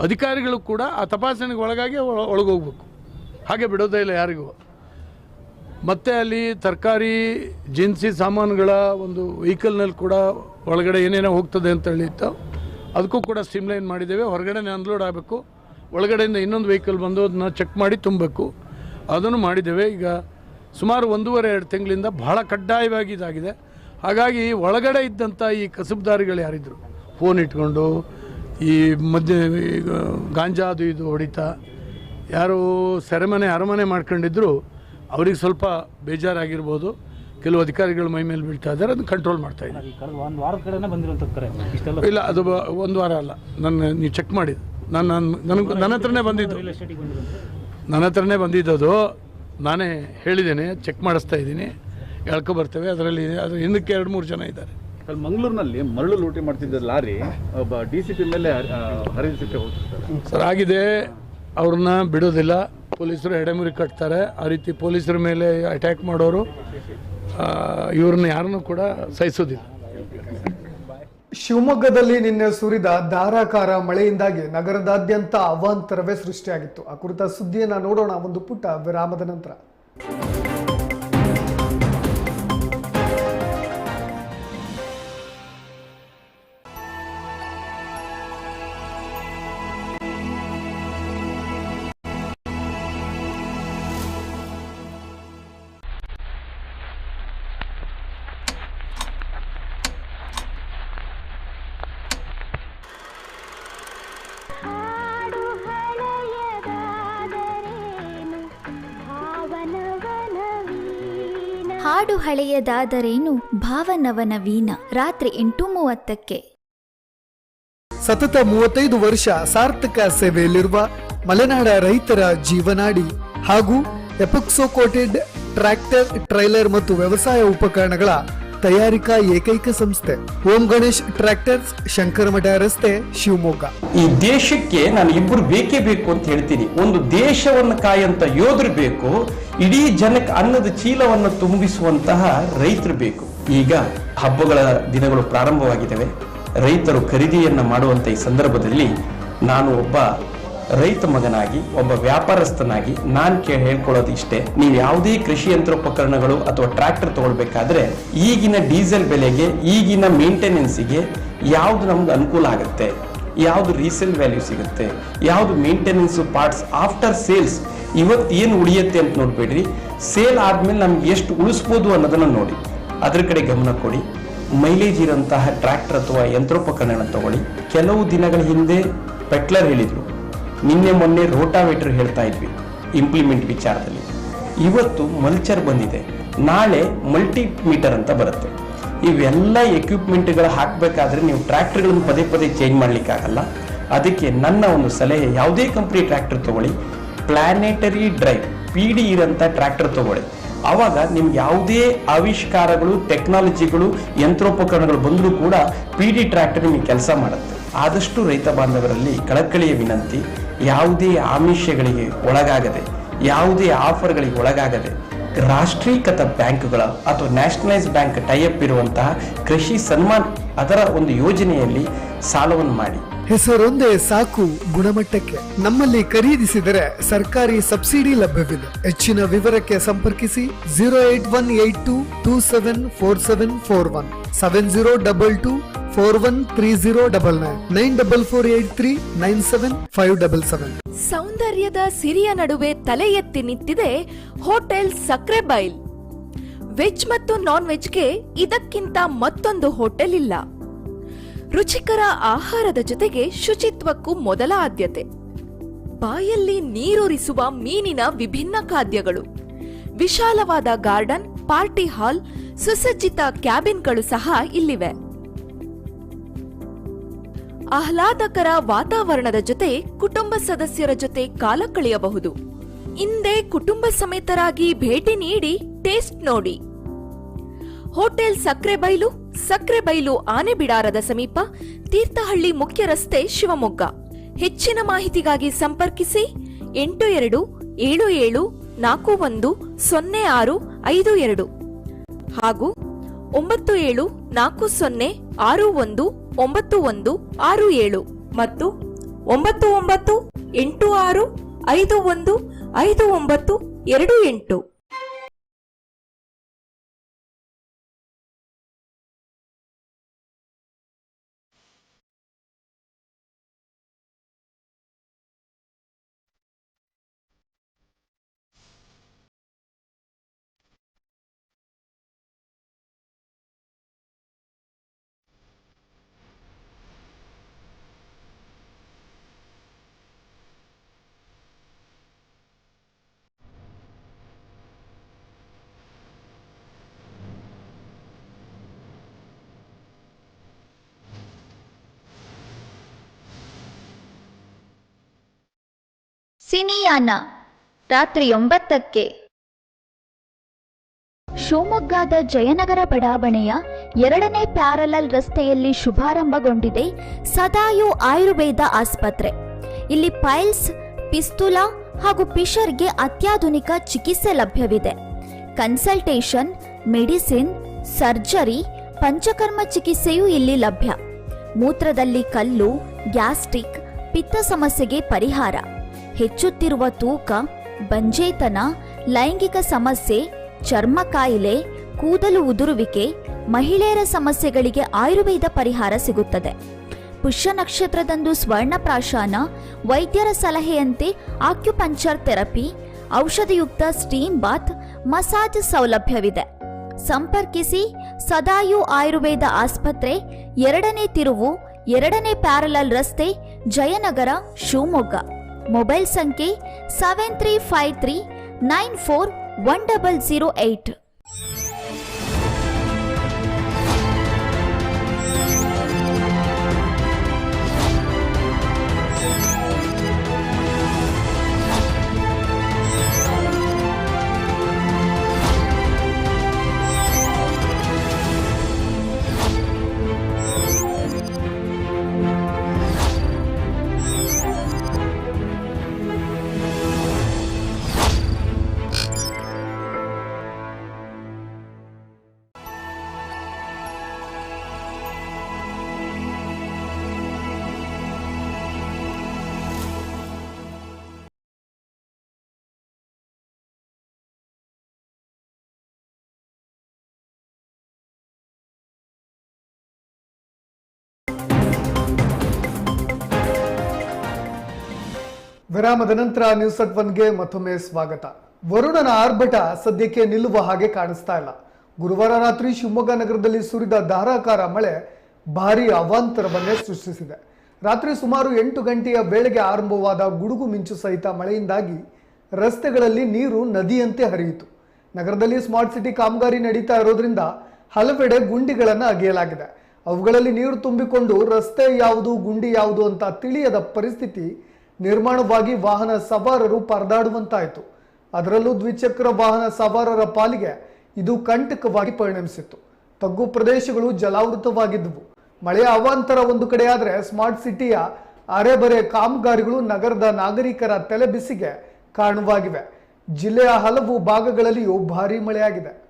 ಅಧಿಕಾರಿಗಳು ಕೂಡ ಆ ತಪಾಸಣೆಗೆ ಒಳಗಾಗಿ ಒಳಗೆ ಹೋಗ್ಬೇಕು. ಹಾಗೆ ಬಿಡೋದೇ ಇಲ್ಲ ಯಾರಿಗೂ. ಮತ್ತು ಅಲ್ಲಿ ತರಕಾರಿ, ಜಿನ್ಸಿ ಸಾಮಾನುಗಳ ಒಂದು ವೆಹಿಕಲ್ನಲ್ಲಿ ಕೂಡ ಒಳಗಡೆ ಏನೇನೋ ಹೋಗ್ತದೆ ಅಂತ ಹೇಳಿತ್ತು. ಅದಕ್ಕೂ ಕೂಡ ಸ್ಟ್ರೀಮ್ಲೈನ್ ಮಾಡಿದ್ದೇವೆ. ಹೊರಗಡೆನೇ ಅನ್ಲೋಡ್ ಆಗಬೇಕು. ಒಳಗಡೆಯಿಂದ ಇನ್ನೊಂದು ವೆಹಿಕಲ್ ಬಂದು ಅದನ್ನ ಚೆಕ್ ಮಾಡಿ ತುಂಬಬೇಕು. ಅದನ್ನು ಮಾಡಿದ್ದೇವೆ. ಈಗ ಸುಮಾರು ಒಂದೂವರೆ ಎರಡು ತಿಂಗಳಿಂದ ಬಹಳ ಕಡ್ಡಾಯವಾಗಿ ಇದಾಗಿದೆ. ಹಾಗಾಗಿ ಒಳಗಡೆ ಇದ್ದಂಥ ಈ ಕಸುಬುದಾರಿಗಳು ಯಾರಿದ್ರು? ಫೋನ್ ಇಟ್ಕೊಂಡು ಈ ಮಧ್ಯ ಈಗ ಗಾಂಜಾ ಅದು ಇದು ಹೊಡಿತಾ ಯಾರು ಸೆರೆಮನೆ ಅರಮನೆ ಮಾಡ್ಕೊಂಡಿದ್ರು ಅವ್ರಿಗೆ ಸ್ವಲ್ಪ ಬೇಜಾರಾಗಿರ್ಬೋದು. ಕೆಲವು ಅಧಿಕಾರಿಗಳು ಮೈ ಮೇಲೆ ಬೀಳ್ತಾ ಇದ್ದಾರೆ ಅದನ್ನು ಕಂಟ್ರೋಲ್ ಮಾಡ್ತಾ ಇದ್ದಾರೆ. ಇಲ್ಲ ಅದು ಬ- ಒಂದು ವಾರ ಅಲ್ಲ. ನನ್ನ ನೀವು ಚೆಕ್ ಮಾಡಿದ್ದು. ನಾನು ನನ್ನ ನನಗೆ ನನ್ನ ಹತ್ರನೇ ಬಂದಿದ್ದು. ನನ್ನ ಹತ್ರನೇ ಬಂದಿದ್ದದು. ನಾನೇ ಹೇಳಿದ್ದೇನೆ ಚೆಕ್ ಮಾಡಿಸ್ತಾ ಇದ್ದೀನಿ. ಎಳ್ಕೊ ಬರ್ತೇವೆ. ಅದರಲ್ಲಿ ಅದು ಹಿಂದಕ್ಕೆ ಎರಡು ಮೂರು ಜನ ಇದ್ದಾರೆ. ಅಲ್ಲಿ ಮಂಗಳೂರಿನಲ್ಲಿ ಮರಳು ಲೂಟಿ ಮಾಡ್ತಿದ್ದ ಲಾರಿ ಒಬ್ಬ ಡಿ ಸಿ ಪಿ ಮೇಲೆ ಹರಿದಿಟ್ಟೆ ಹೋಗ್ತಿರ್ತಾರೆ. ಸರ್ ಆಗಿದೆ. ಅವ್ರನ್ನ ಬಿಡೋದಿಲ್ಲ. ಪೊಲೀಸರು ಎಡೆಮುರಿ ಕಟ್ತಾರೆ. ಆ ರೀತಿ ಪೊಲೀಸರ ಮೇಲೆ ಅಟ್ಯಾಕ್ ಮಾಡೋರು ಇವ್ರನ್ನ ಯಾರನ್ನೂ ಕೂಡ ಸಹಿಸೋದಿಲ್ಲ. ಶಿವಮೊಗ್ಗದಲ್ಲಿ ನಿನ್ನೆ ಸುರಿದ ಧಾರಾಕಾರ ಮಳೆಯಿಂದಾಗಿ ನಗರದಾದ್ಯಂತ ಅವಾಂತರವೇ ಸೃಷ್ಟಿಯಾಗಿತ್ತು. ಆ ಕುರಿತ ಸುದ್ದಿಯನ್ನ ನೋಡೋಣ ಒಂದು ಪುಟ್ಟ ವಿರಾಮದ ನಂತರ. ಹಾಡು ಹಳೆಯದಾದರೇನು ಭಾವನವನ ವೀಣ? ರಾತ್ರಿ ಎಂಟು ಮೂವತ್ತಕ್ಕೆ. ಸತತ ಮೂವತ್ತೈದು ವರ್ಷ ಸಾರ್ಥಕ ಸೇವೆಯಲ್ಲಿರುವ ಮಲೆನಾಡ ರೈತರ ಜೀವನಾಡಿ ಹಾಗೂ ಎಪಕ್ಸೋಕೋಟೆಡ್ ಟ್ರ್ಯಾಕ್ಟರ್, ಟ್ರೈಲರ್ ಮತ್ತು ವ್ಯವಸಾಯ ಉಪಕರಣಗಳ ತಯಾರಿಕಾ ಏಕೈಕ ಸಂಸ್ಥೆ. ಓಂ ಗಣೇಶ್ ಟ್ರ್ಯಾಕ್ಟರ್ಸ್ ಶಂಕರಮಠ ರಸ್ತೆ, ಶಿವಮೊಗ್ಗ. ಈ ದೇಶಕ್ಕೆ ನಾನು ಇಬ್ಬರು ಬೇಕೇ ಬೇಕು ಅಂತ ಹೇಳ್ತೀನಿ. ಒಂದು ದೇಶವನ್ನು ಕಾಯಂತ ಯೋಧರು ಬೇಕು, ಇಡೀ ಜನಕ್ಕೆ ಅನ್ನದ ಚೀಲವನ್ನು ತುಂಬಿಸುವಂತಹ ರೈತರು ಬೇಕು. ಈಗ ಹಬ್ಬಗಳ ದಿನಗಳು ಪ್ರಾರಂಭವಾಗಿದ್ದಾವೆ. ರೈತರು ಖರೀದಿಯನ್ನ ಮಾಡುವಂತ ಈ ಸಂದರ್ಭದಲ್ಲಿ ನಾನು ಒಬ್ಬ ರೈತ ಮಗನಾಗಿ, ಒಬ್ಬ ವ್ಯಾಪಾರಸ್ಥನಾಗಿ ನಾನು ಕೇಳಿ ಹೇಳ್ಕೊಳ್ಳೋದು ಇಷ್ಟೇ. ನೀವು ಯಾವುದೇ ಕೃಷಿ ಯಂತ್ರೋಪಕರಣಗಳು ಅಥವಾ ಟ್ರ್ಯಾಕ್ಟರ್ ತಗೊಳ್ಬೇಕಾದ್ರೆ ಈಗಿನ ಡೀಸೆಲ್ ಬೆಲೆಗೆ, ಈಗಿನ ಮೇಂಟೆನೆನ್ಸಿಗೆ ಯಾವ್ದು ನಮ್ಗೆ ಅನುಕೂಲ ಆಗುತ್ತೆ? ಯಾವ್ದು ರೀಸೇಲ್ ವ್ಯಾಲ್ಯೂ ಸಿಗುತ್ತೆ? ಯಾವ್ದು ಮೇಂಟೆನೆನ್ಸ್ ಪಾರ್ಟ್ಸ್ ಆಫ್ಟರ್ ಸೇಲ್ಸ್ ಇವತ್ತು ಏನು ಉಳಿಯುತ್ತೆ ಅಂತ ನೋಡ್ಬೇಡ್ರಿ. ಸೇಲ್ ಆದ್ಮೇಲೆ ನಮ್ಗೆ ಎಷ್ಟು ಉಳಿಸ್ಬೋದು ಅನ್ನೋದನ್ನ ನೋಡಿ. ಅದ್ರ ಕಡೆ ಗಮನ ಕೊಡಿ. ಮೈಲೇಜ್ ಇರೋಂತಹ ಟ್ರ್ಯಾಕ್ಟರ್ ಅಥವಾ ಯಂತ್ರೋಪಕರಣ ತಗೊಳ್ಳಿ. ಕೆಲವು ದಿನಗಳ ಹಿಂದೆ ಪೆಟ್ಲರ್ ಹೇಳಿದ್ರು. ನಿನ್ನೆ ಮೊನ್ನೆ ರೋಟಾವೇಟರ್ ಹೇಳ್ತಾ ಇದ್ವಿ ಇಂಪ್ಲಿಮೆಂಟ್ ವಿಚಾರದಲ್ಲಿ. ಇವತ್ತು ಮಲ್ಚರ್ ಬಂದಿದೆ. ನಾಳೆ ಮಲ್ಟಿ ಮೀಟರ್ ಅಂತ ಬರುತ್ತೆ. ಇವೆಲ್ಲ ಎಕ್ವಿಪ್ಮೆಂಟ್ಗಳು ಹಾಕಬೇಕಾದ್ರೆ ನೀವು ಟ್ರ್ಯಾಕ್ಟರ್ಗಳನ್ನು ಪದೇ ಪದೇ ಚೇಂಜ್ ಮಾಡಲಿಕ್ಕಾಗಲ್ಲ. ಅದಕ್ಕೆ ನನ್ನ ಒಂದು ಸಲಹೆ, ಯಾವುದೇ ಕಂಪ್ನಿ ಟ್ರ್ಯಾಕ್ಟರ್ ತಗೊಳ್ಳಿ ಪ್ಲಾನೆಟರಿ ಡ್ರೈವ್ ಪಿ ಡಿ ಇರೋಂಥ ಟ್ರ್ಯಾಕ್ಟರ್ ತಗೊಳ್ಳಿ. ಆವಾಗ ನಿಮ್ಗೆ ಯಾವುದೇ ಆವಿಷ್ಕಾರಗಳು ಟೆಕ್ನಾಲಜಿಗಳು ಯಂತ್ರೋಪಕರಣಗಳು ಬಂದರೂ ಕೂಡ ಪಿ ಡಿ ಟ್ರ್ಯಾಕ್ಟರ್ ನಿಮಗೆ ಕೆಲಸ ಮಾಡುತ್ತೆ. ಆದಷ್ಟು ರೈತ ಬಾಂಧವರಲ್ಲಿ ಕಳಕಳಿಯ ವಿನಂತಿ ಯಾವುದೇ ಆಮಿಷಗಳಿಗೆ ಒಳಗಾಗದೆ, ಯಾವುದೇ ಆಫರ್ಗಳಿಗೆ ಒಳಗಾಗದೆ ರಾಷ್ಟ್ರೀಕೃತ ಬ್ಯಾಂಕ್ಗಳ ಅಥವಾ ನ್ಯಾಷನಲೈಸ್ ಬ್ಯಾಂಕ್ ಟೈಅಪ್ ಇರುವಂತಹ ಕೃಷಿ ಸನ್ಮಾನ್ ಅದರ ಒಂದು ಯೋಜನೆಯಲ್ಲಿ ಸಾಲವನ್ನು ಮಾಡಿ. ಹೆಸರೊಂದೇ ಸಾಕು ಗುಣಮಟ್ಟಕ್ಕೆ ನಮ್ಮಲ್ಲಿ ಖರೀದಿಸಿದರೆ ಸರ್ಕಾರಿ ಸಬ್ಸಿಡಿ ಲಭ್ಯವಿದೆ ಹೆಚ್ಚಿನ ವಿವರಕ್ಕೆ ಸಂಪರ್ಕಿಸಿ zero eight one eight two two seven four seven four one, seven zero double two four one three zero double nine nine double four eight three nine seven five double seven. ಸೌಂದರ್ಯದ ಸಿರಿಯ ನಡುವೆ ತಲೆ ಎತ್ತಿ ನಿಂತಿದೆ hotel ಸಕ್ರೆ ಬೈಲ್. Veg ಮತ್ತು ನಾನ್ ವೆಜ್ಗೆ ಇದಕ್ಕಿಂತ ಮತ್ತೊಂದು ಹೋಟೆಲ್ ಇಲ್ಲ. ರುಚಿಕರ ಆಹಾರದ ಜೊತೆಗೆ ಶುಚಿತ್ವಕ್ಕೂ ಮೊದಲ ಆದ್ಯತೆ. ಬಾಯಲ್ಲಿ ನೀರೂರಿಸುವ ಮೀನಿನ ವಿಭಿನ್ನ ಖಾದ್ಯಗಳು. ವಿಶಾಲವಾದ ಗಾರ್ಡನ್, ಪಾರ್ಟಿ ಹಾಲ್, ಸುಸಜ್ಜಿತ ಕ್ಯಾಬಿನ್ಗಳು ಸಹ ಇಲ್ಲಿವೆ. ಆಹ್ಲಾದಕರ ವಾತಾವರಣದ ಜೊತೆ ಕುಟುಂಬ ಸದಸ್ಯರ ಜೊತೆ ಕಾಲ ಕಳೆಯಬಹುದು. ಹಿಂದೆ ಕುಟುಂಬ ಸಮೇತರಾಗಿ ಭೇಟಿ ನೀಡಿ ಟೇಸ್ಟ್ ನೋಡಿ. ಹೋಟೆಲ್ ಸಕ್ರೆಬೈಲು ಸಕ್ರೆಬೈಲು ಆನೆಬಿಡಾರದ ಸಮೀಪ ತೀರ್ಥಹಳ್ಳಿ ಮುಖ್ಯ ರಸ್ತೆ ಶಿವಮೊಗ್ಗ. ಹೆಚ್ಚಿನ ಮಾಹಿತಿಗಾಗಿ ಸಂಪರ್ಕಿಸಿ ಎಂಟು ಎರಡು ಏಳು ಏಳು ನಾಲ್ಕು ಒಂದು ಸೊನ್ನೆ ಆರು ಐದು ಎರಡು. ಹಾಗೂ ಒಂಬತ್ತು ಏಳು ನಾಲ್ಕು ಸೊನ್ನೆ ಆರು ಒಂದು ಒಂಬತ್ತು ಒಂದು ಆರು ಏಳು ಮತ್ತು ಒಂಬತ್ತು ಒಂಬತ್ತು ಎಂಟು ಆರು ಐದು ಒಂದು ಐದು ಒಂಬತ್ತು ಎರಡು ಎಂಟು. ಸಿನಿಯಾನ. ರಾತ್ರಿ ಒಂಬತ್ತಕ್ಕೆ. ಶಿವಮೊಗ್ಗದ ಜಯನಗರ ಬಡಾವಣೆಯ ಎರಡನೇ ಪ್ಯಾರಲಲ್ ರಸ್ತೆಯಲ್ಲಿ ಶುಭಾರಂಭಗೊಂಡಿದೆ ಸದಾಯು ಆಯುರ್ವೇದ ಆಸ್ಪತ್ರೆ. ಇಲ್ಲಿ ಪೈಲ್ಸ್, ಪಿಸ್ತುಲಾ ಹಾಗೂ ಪಿಷರ್ಗೆ ಅತ್ಯಾಧುನಿಕ ಚಿಕಿತ್ಸೆ ಲಭ್ಯವಿದೆ. ಕನ್ಸಲ್ಟೇಷನ್, ಮೆಡಿಸಿನ್, ಸರ್ಜರಿ, ಪಂಚಕರ್ಮ ಚಿಕಿತ್ಸೆಯೂ ಇಲ್ಲಿ ಲಭ್ಯ. ಮೂತ್ರದಲ್ಲಿ ಕಲ್ಲು, ಗ್ಯಾಸ್ಟ್ರಿಕ್, ಪಿತ್ತ ಸಮಸ್ಯೆಗೆ ಪರಿಹಾರ. ಹೆಚ್ಚುತ್ತಿರುವ ತೂಕ, ಬಂಜೇತನ, ಲೈಂಗಿಕ ಸಮಸ್ಯೆ, ಚರ್ಮ ಕಾಯಿಲೆ, ಕೂದಲು ಉದುರುವಿಕೆ, ಮಹಿಳೆಯರ ಸಮಸ್ಯೆಗಳಿಗೆ ಆಯುರ್ವೇದ ಪರಿಹಾರ ಸಿಗುತ್ತದೆ. ಪುಷ್ಯ ನಕ್ಷತ್ರದಂದು ಸ್ವರ್ಣಪ್ರಾಶಾನ, ವೈದ್ಯರ ಸಲಹೆಯಂತೆ ಆಕ್ಯುಪಂಚರ್ ಥೆರಪಿ, ಔಷಧಿಯುಕ್ತ ಸ್ಟೀಮ್ ಬಾತ್, ಮಸಾಜ್ ಸೌಲಭ್ಯವಿದೆ. ಸಂಪರ್ಕಿಸಿ ಸದಾಯು ಆಯುರ್ವೇದ ಆಸ್ಪತ್ರೆ, ಎರಡನೇ ತಿರುವು, ಎರಡನೇ ಪ್ಯಾರಲಲ್ ರಸ್ತೆ, ಜಯನಗರ, ಶಿವಮೊಗ್ಗ. ಮೊಬೈಲ್ ಸಂಖ್ಯೆ seven three five three nine four one double zero eight ವಿರಾಮದ ನಂತರ ನ್ಯೂಸ್ ಅಟ್ ಒನ್ಗೆ ಮತ್ತೊಮ್ಮೆ ಸ್ವಾಗತ. ವರುಣನ ಆರ್ಭಟ ಸದ್ಯಕ್ಕೆ ನಿಲ್ಲುವ ಹಾಗೆ ಕಾಣಿಸ್ತಾ ಇಲ್ಲ. ಗುರುವಾರ ರಾತ್ರಿ ಶಿವಮೊಗ್ಗ ನಗರದಲ್ಲಿ ಸುರಿದ ಧಾರಾಕಾರ ಮಳೆ ಭಾರಿ ಅವಾಂತರವನ್ನೇ ಸೃಷ್ಟಿಸಿದೆ. ರಾತ್ರಿ ಸುಮಾರು ಎಂಟು ಗಂಟೆಯ ವೇಳೆಗೆ ಆರಂಭವಾದ ಗುಡುಗು ಮಿಂಚು ಸಹಿತ ಮಳೆಯಿಂದಾಗಿ ರಸ್ತೆಗಳಲ್ಲಿ ನೀರು ನದಿಯಂತೆ ಹರಿಯಿತು. ನಗರದಲ್ಲಿ ಸ್ಮಾರ್ಟ್ ಸಿಟಿ ಕಾಮಗಾರಿ ನಡೀತಾ ಇರೋದ್ರಿಂದ ಹಲವೆಡೆ ಗುಂಡಿಗಳನ್ನು ಅಗೆಯಲಾಗಿದೆ. ಅವುಗಳಲ್ಲಿ ನೀರು ತುಂಬಿಕೊಂಡು ರಸ್ತೆ ಯಾವುದು, ಗುಂಡಿ ಯಾವುದು ಅಂತ ತಿಳಿಯದ ಪರಿಸ್ಥಿತಿ ನಿರ್ಮಾಣವಾಗಿ ವಾಹನ ಸವಾರರು ಪರದಾಡುವಂತಾಯಿತು. ಅದರಲ್ಲೂ ದ್ವಿಚಕ್ರ ವಾಹನ ಸವಾರರ ಪಾಲಿಗೆ ಇದು ಕಂಟಕವಾಗಿ ಪರಿಣಮಿಸಿತ್ತು. ತಗ್ಗು ಪ್ರದೇಶಗಳು ಜಲಾವೃತವಾಗಿದ್ದವು. ಮಳೆಯ ಅವಾಂತರ ಒಂದು ಕಡೆಯಾದರೆ ಸ್ಮಾರ್ಟ್ ಸಿಟಿಯ ಅರೆಬರೆ ಕಾಮಗಾರಿಗಳು ನಗರದ ನಾಗರಿಕರ ತಲೆಬಿಸಿಗೆ ಕಾರಣವಾಗಿವೆ. ಜಿಲ್ಲೆಯ ಹಲವು ಭಾಗಗಳಲ್ಲಿಯೂ ಭಾರೀ ಮಳೆಯಾಗಿದೆ.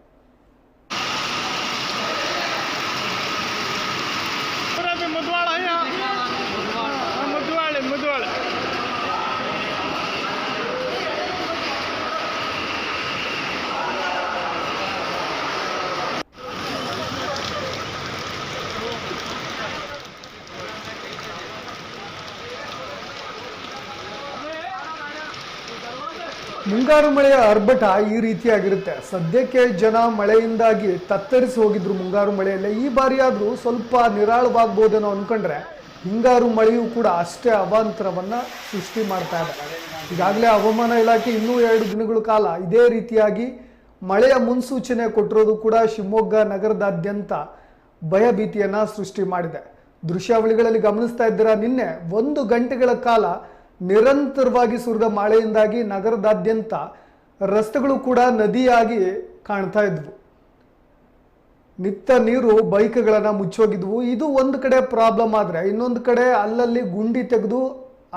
ಮುಂಗಾರು ಮಳೆಯ ಅರ್ಭಟ ಈ ರೀತಿಯಾಗಿರುತ್ತೆ. ಸದ್ಯಕ್ಕೆ ಜನ ಮಳೆಯಿಂದಾಗಿ ತತ್ತರಿಸಿ ಹೋಗಿದ್ರು ಮುಂಗಾರು ಮಳೆಯಲ್ಲೇ. ಈ ಬಾರಿ ಆದರೂ ಸ್ವಲ್ಪ ನಿರಾಳವಾಗ್ಬೋದೇನೋ ಅನ್ಕೊಂಡ್ರೆ ಹಿಂಗಾರು ಮಳೆಯೂ ಕೂಡ ಅಷ್ಟೇ ಅವಾಂತರವನ್ನ ಸೃಷ್ಟಿ ಮಾಡ್ತಾ ಇದೆ. ಈಗಾಗಲೇ ಹವಾಮಾನ ಇಲಾಖೆ ಇನ್ನೂ ಎರಡು ದಿನಗಳ ಕಾಲ ಇದೇ ರೀತಿಯಾಗಿ ಮಳೆಯ ಮುನ್ಸೂಚನೆ ಕೊಟ್ಟಿರೋದು ಕೂಡ ಶಿವಮೊಗ್ಗ ನಗರದಾದ್ಯಂತ ಭಯಭೀತಿಯನ್ನ ಸೃಷ್ಟಿ ಮಾಡಿದೆ. ದೃಶ್ಯಾವಳಿಗಳಲ್ಲಿ ಗಮನಿಸ್ತಾ ಇದ್ದೀರಾ? ನಿನ್ನೆ ಒಂದು ಗಂಟೆಗಳ ಕಾಲ ನಿರಂತರವಾಗಿ ಸುರಿದ ಮಳೆಯಿಂದಾಗಿ ನಗರದಾದ್ಯಂತ ರಸ್ತೆಗಳು ಕೂಡ ನದಿಯಾಗಿ ಕಾಣ್ತಾ ಇದ್ವು. ನಿತ್ತ ನೀರು ಬೈಕ್ಗಳನ್ನು ಮುಚ್ಚೋಗಿದ್ವು. ಇದು ಒಂದು ಕಡೆ ಪ್ರಾಬ್ಲಮ್ ಆದರೆ ಇನ್ನೊಂದು ಕಡೆ ಅಲ್ಲಲ್ಲಿ ಗುಂಡಿ ತೆಗೆದು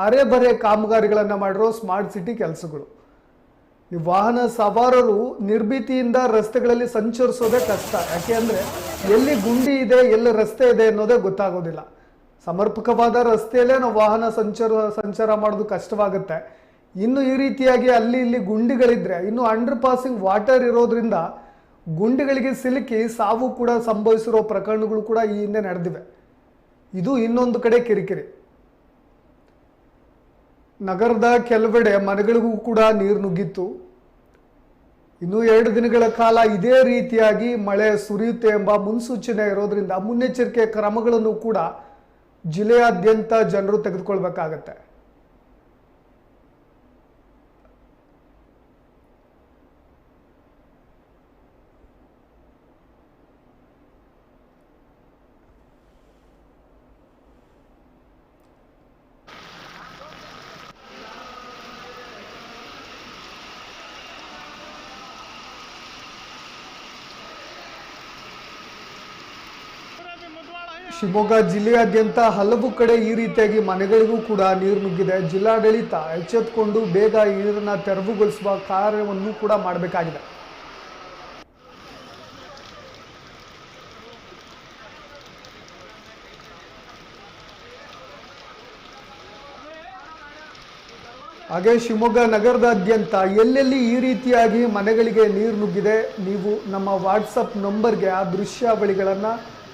ಅರೆಬರೆ ಕಾಮಗಾರಿಗಳನ್ನು ಮಾಡಿರೋ ಸ್ಮಾರ್ಟ್ ಸಿಟಿ ಕೆಲಸಗಳು. ಈ ವಾಹನ ಸವಾರರು ನಿರ್ಭೀತಿಯಿಂದ ರಸ್ತೆಗಳಲ್ಲಿ ಸಂಚರಿಸೋದೇ ಕಷ್ಟ. ಯಾಕೆ ಅಂದರೆ ಎಲ್ಲಿ ಗುಂಡಿ ಇದೆ, ಎಲ್ಲಿ ರಸ್ತೆ ಇದೆ ಅನ್ನೋದೇ ಗೊತ್ತಾಗೋದಿಲ್ಲ. ಸಮರ್ಪಕವಾದ ರಸ್ತೆಯಲ್ಲೇ ನಾವು ವಾಹನ ಸಂಚಾರ ಸಂಚಾರ ಮಾಡೋದು ಕಷ್ಟವಾಗುತ್ತೆ. ಇನ್ನು ಈ ರೀತಿಯಾಗಿ ಅಲ್ಲಿ ಇಲ್ಲಿ ಗುಂಡಿಗಳಿದ್ರೆ, ಇನ್ನು ಅಂಡರ್ ಪಾಸಿಂಗ್ ವಾಟರ್ ಇರೋದ್ರಿಂದ ಗುಂಡಿಗಳಿಗೆ ಸಿಲುಕಿ ಸಾವು ಕೂಡ ಸಂಭವಿಸಿರೋ ಪ್ರಕರಣಗಳು ಕೂಡ ಈ ಹಿಂದೆ ನಡೆದಿವೆ. ಇದು ಇನ್ನೊಂದು ಕಡೆ ಕಿರಿಕಿರಿ. ನಗರದ ಕೆಲವೆಡೆ ಮನೆಗಳಿಗೂ ಕೂಡ ನೀರು ನುಗ್ಗಿತ್ತು. ಇನ್ನು ಎರಡು ದಿನಗಳ ಕಾಲ ಇದೇ ರೀತಿಯಾಗಿ ಮಳೆ ಸುರಿಯುತ್ತೆ ಎಂಬ ಮುನ್ಸೂಚನೆ ಇರೋದ್ರಿಂದ ಮುನ್ನೆಚ್ಚರಿಕೆ ಕ್ರಮಗಳನ್ನು ಕೂಡ ಜಿಲ್ಲೆಯಾದ್ಯಂತ ಜನರು ತೆಗೆದುಕೊಳ್ಬೇಕಾಗತ್ತೆ. ಶಿವಮೊಗ್ಗ ಜಿಲ್ಲೆಯಾದ್ಯಂತ ಹಲವು ಕಡೆ ಈ ರೀತಿಯಾಗಿ ಮನೆಗಳಿಗೂ ಕೂಡ ನೀರು ನುಗ್ಗಿದೆ. ಜಿಲ್ಲಾಡಳಿತ ಎಚ್ಚೆತ್ತುಕೊಂಡು ಬೇಗ ಈ ನೀರನ್ನು ತೆರವುಗೊಳಿಸುವ ಕಾರ್ಯವನ್ನು ಕೂಡ ಮಾಡಬೇಕಾಗಿದೆ. ಹಾಗೆ ಶಿವಮೊಗ್ಗ ನಗರದಾದ್ಯಂತ ಎಲ್ಲೆಲ್ಲಿ ಈ ರೀತಿಯಾಗಿ ಮನೆಗಳಿಗೆ ನೀರು ನುಗ್ಗಿದೆ, ನೀವು ನಮ್ಮ ವಾಟ್ಸಪ್ ನಂಬರ್ಗೆ ಆ ದೃಶ್ಯಾವಳಿಗಳನ್ನು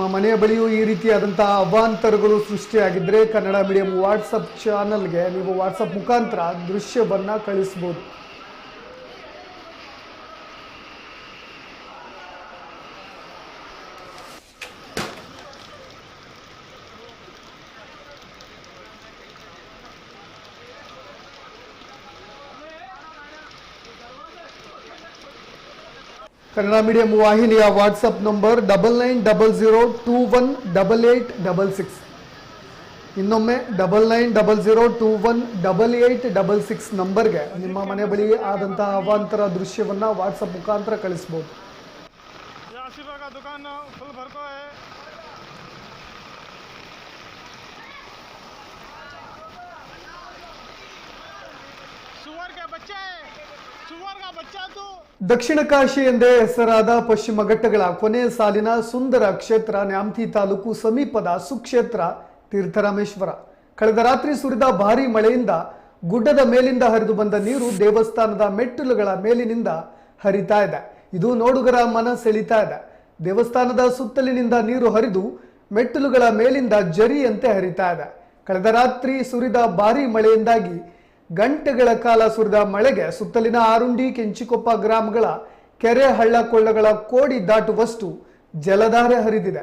ನಿಮ್ಮ ಮನೆಯ ಬಳಿಯೂ ಈ ರೀತಿಯಾದಂತಹ ಅವಾಂತರಗಳು ಸೃಷ್ಟಿಯಾಗಿದ್ದರೆ ಕನ್ನಡ ಮೀಡಿಯಂ ವಾಟ್ಸಪ್ ಚಾನಲ್ಗೆ ನೀವು ವಾಟ್ಸಪ್ ಮುಖಾಂತರ ದೃಶ್ಯವನ್ನು ಕಳಿಸ್ಬೋದು. ಕನ್ನಡ ಮೀಡಿಯಂ ವಾಹಿನಿಯ WhatsApp number double nine double zero two one double eight double six ಇನ್ನೊಮ್ಮೆ double nine double zero two one double eight double six ನಂಬರ್ಗೆ ನಿಮ್ಮ ಮನೆ ಬಳಿ ಆದಂತಹ ಅವಾಂತರ ದೃಶ್ಯವನ್ನು ವಾಟ್ಸಪ್ ಮುಖಾಂತರ ಕಳಿಸ್ಬೋದು ये आसिफा का दुकान फुल भर को है सुअर के बच्चे सुअर का बच्चा तू ದಕ್ಷಿಣ ಕಾಶಿ ಎಂದೇ ಹೆಸರಾದ ಪಶ್ಚಿಮ ಘಟ್ಟಗಳ ಕೊನೆಯ ಸಾಲಿನ ಸುಂದರ ಕ್ಷೇತ್ರ ನ್ಯಾಮತಿ ತಾಲೂಕು ಸಮೀಪದ ಸುಕ್ಷೇತ್ರ ತೀರ್ಥರಾಮೇಶ್ವರ. ಕಳೆದ ರಾತ್ರಿ ಸುರಿದ ಭಾರೀ ಮಳೆಯಿಂದ ಗುಡ್ಡದ ಮೇಲಿಂದ ಹರಿದು ಬಂದ ನೀರು ದೇವಸ್ಥಾನದ ಮೆಟ್ಟಿಲುಗಳ ಮೇಲಿನಿಂದ ಹರಿತಾ ಇದೆ. ಇದು ನೋಡುಗರ ಮನ ಸೆಳಿತಾ ಇದೆ. ದೇವಸ್ಥಾನದ ಸುತ್ತಲಿನಿಂದ ನೀರು ಹರಿದು ಮೆಟ್ಟಿಲುಗಳ ಮೇಲಿಂದ ಜರಿಯಂತೆ ಹರಿತಾ ಇದೆ. ಕಳೆದ ರಾತ್ರಿ ಸುರಿದ ಭಾರೀ ಮಳೆಯಿಂದಾಗಿ ಗಂಟೆಗಳ ಕಾಲ ಸುರಿದ ಮಳೆಗೆ ಸುತ್ತಲಿನ ಆರುಂಡಿ, ಕೆಂಚಿಕೊಪ್ಪ ಗ್ರಾಮಗಳ ಕೆರೆ ಹಳ್ಳ ಕೊಳ್ಳಗಳ ಕೋಡಿ ದಾಟುವಷ್ಟು ಜಲಧಾರೆ ಹರಿದಿದೆ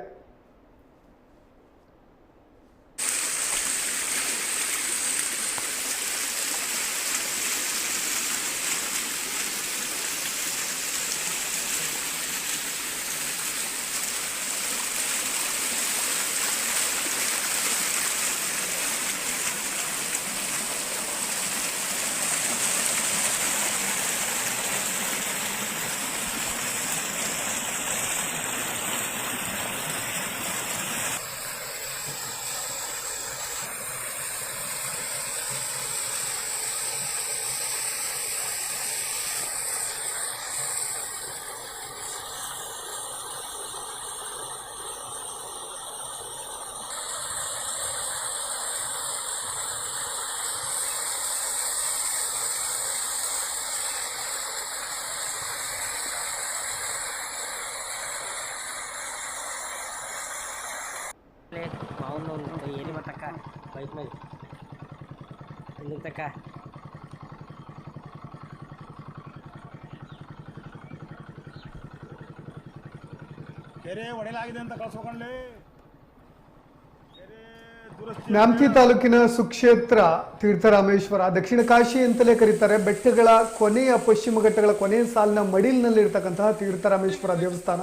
ಮಾವನ ಏನಿ ಮತ್ತಕ್ಕ ಬೈಕ್ ಮೇಲೆ ತಕ್ಕ ಕೆರೆ ಅಂತ ಕಳ್ಸ್ಕೊಂಡ್ಲಿ ನ್ಯಾಮತಿ ತಾಲೂಕಿನ ಸುಕ್ಷೇತ್ರ ತೀರ್ಥರಾಮೇಶ್ವರ ದಕ್ಷಿಣ ಕಾಶಿ ಅಂತಲೇ ಕರೀತಾರೆ. ಬೆಟ್ಟಗಳ ಕೊನೆಯ ಪಶ್ಚಿಮ ಘಟ್ಟಗಳ ಕೊನೆಯ ಸಾಲಿನ ಮಡಿಲಿನಲ್ಲಿರ್ತಕ್ಕಂತಹ ತೀರ್ಥರಾಮೇಶ್ವರ ದೇವಸ್ಥಾನ.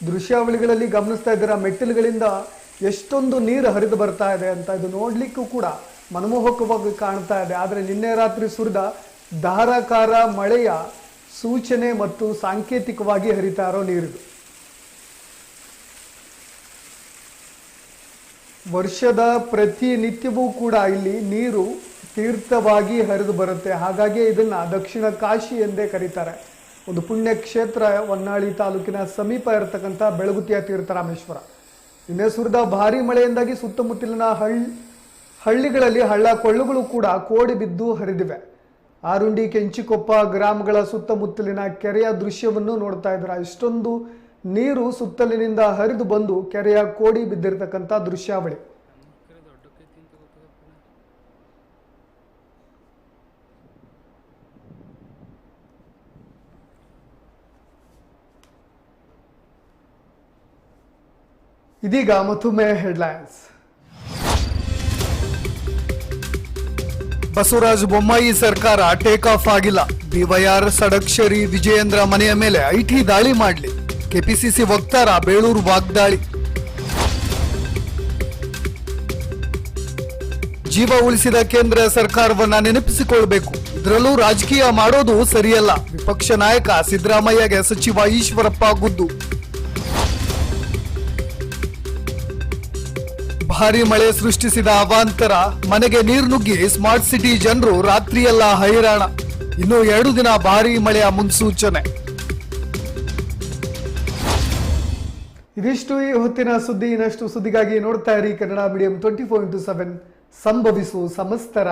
ದೃಶ್ಯಾವಳಿಗಳಲ್ಲಿ ಗಮನಿಸ್ತಾ ಇದ್ದೀರಾ ಮೆಟ್ಟಿಲುಗಳಿಂದ ಎಷ್ಟೊಂದು ನೀರು ಹರಿದು ಬರ್ತಾ ಇದೆ ಅಂತ ಇದು ನೋಡ್ಲಿಕ್ಕೂ ಕೂಡ ಮನಮೋಹಕವಾಗಿ ಕಾಣ್ತಾ ಇದೆ. ಆದರೆ ನಿನ್ನೆ ರಾತ್ರಿ ಸುರಿದ ಧಾರಾಕಾರ ಮಳೆಯ ಸೂಚನೆ ಮತ್ತು ಸಾಂಕೇತಿಕವಾಗಿ ಹರಿತಾ ಇರೋ ನೀರಿದು. ವರ್ಷದ ಪ್ರತಿನಿತ್ಯವೂ ಕೂಡ ಇಲ್ಲಿ ನೀರು ತೀರ್ಥವಾಗಿ ಹರಿದು ಬರುತ್ತೆ. ಹಾಗಾಗಿ ಇದನ್ನ ದಕ್ಷಿಣ ಕಾಶಿ ಎಂದೇ ಕರೀತಾರೆ. ಒಂದು ಪುಣ್ಯ ಕ್ಷೇತ್ರ ಹೊನ್ನಾಳಿ ತಾಲೂಕಿನ ಸಮೀಪ ಇರತಕ್ಕಂಥ ಬೆಳಗುತಿಯ ತೀರ್ಥರಾಮೇಶ್ವರ. ನಿನ್ನೆ ಸುರಿದ ಭಾರಿ ಮಳೆಯಿಂದಾಗಿ ಸುತ್ತಮುತ್ತಲಿನ ಹಳ್ಳಿ ಹಳ್ಳಿಗಳಲ್ಲಿ ಹಳ್ಳ ಕೊಳ್ಳುಗಳು ಕೂಡ ಕೋಡಿ ಬಿದ್ದು ಹರಿದಿವೆ. ಆರುಂಡಿ, ಕೆಂಚಿಕೊಪ್ಪ ಗ್ರಾಮಗಳ ಸುತ್ತಮುತ್ತಲಿನ ಕೆರೆಯ ದೃಶ್ಯವನ್ನು ನೋಡ್ತಾ ಇದ್ದಾರೆ? ಇಷ್ಟೊಂದು ನೀರು ಸುತ್ತಲಿನಿಂದ ಹರಿದು ಬಂದು ಕೆರೆಯ ಕೋಡಿ ಬಿದ್ದಿರತಕ್ಕಂಥ ದೃಶ್ಯಾವಳಿ. ಇದೀಗ ಮತ್ತೊಮ್ಮೆ ಹೆಡ್ಲೈನ್ಸ್ ಬಸವರಾಜ ಬೊಮ್ಮಾಯಿ ಸರ್ಕಾರ ಟೇಕ್ ಆಫ್ ಆಗಿಲ್ಲ. ಬಿವೈಆರ್ ಸಡಕ್ಷರಿ ವಿಜಯೇಂದ್ರ ಮನೆಯ ಮೇಲೆ ಐಟಿ ದಾಳಿ ಮಾಡಲಿ. ಕೆಪಿಸಿಸಿ ವಕ್ತಾರ ಬೇಳೂರು ವಾಗ್ದಾಳಿ. ಜೀವ ಉಳಿಸಿದ ಕೇಂದ್ರ ಸರ್ಕಾರವನ್ನ ನೆನಪಿಸಿಕೊಳ್ಬೇಕು. ಇದರಲ್ಲೂ ರಾಜಕೀಯ ಮಾಡೋದು ಸರಿಯಲ್ಲ. ವಿಪಕ್ಷ ನಾಯಕ ಸಿದ್ದರಾಮಯ್ಯಗೆ ಸಚಿವ ಈಶ್ವರಪ್ಪ ಗುದ್ದು. ಭಾರಿ ಮಳೆ ಸೃಷ್ಟಿಸಿದ ಅವಾಂತರ. ಮನೆಗೆ ನೀರು ನುಗ್ಗಿ ಸ್ಮಾರ್ಟ್ ಸಿಟಿ ಜನರು ರಾತ್ರಿಯೆಲ್ಲ ಹೈರಾಣ. ಇನ್ನು ಎರಡು ದಿನ ಭಾರಿ ಮಳೆಯ ಮುನ್ಸೂಚನೆ. ಇದಿಷ್ಟು ಈ ಹೊತ್ತಿನ ಸುದ್ದಿ. ಇನ್ನಷ್ಟು ಸುದ್ದಿಗಾಗಿ ನೋಡ್ತಾ ಇರಿ Kannada medium twenty four into seven ಸಂಭವಿಸು ಸಮಸ್ತರ